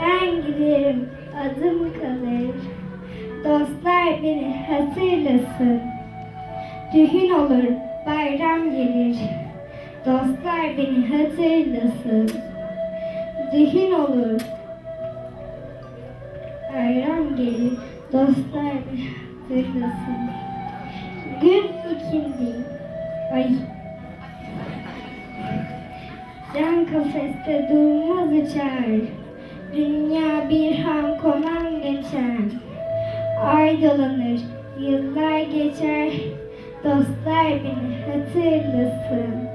Ben giderim, adım kalır. Dostlar beni hatırlasın. Düğün olur, bayram gelir. Dostlar beni hatırlasın. Düğün olur, bayram gelir. Dostlar beni hatırlasın. Gün ikindi. Ay. Can kafeste durmaz uçar. Dünya bir han konan geçer. Ay dolanır, yıllar geçer. Dostlar beni hatırlasın.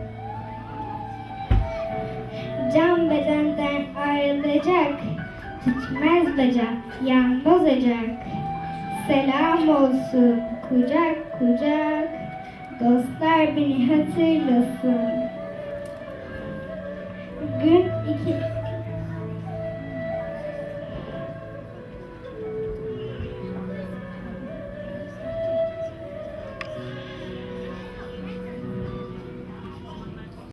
Can bedenden ayrılacak. Tutmaz bacak, yan bozacak. Selam olsun kucak kucak. Dostlar beni hatırlasın.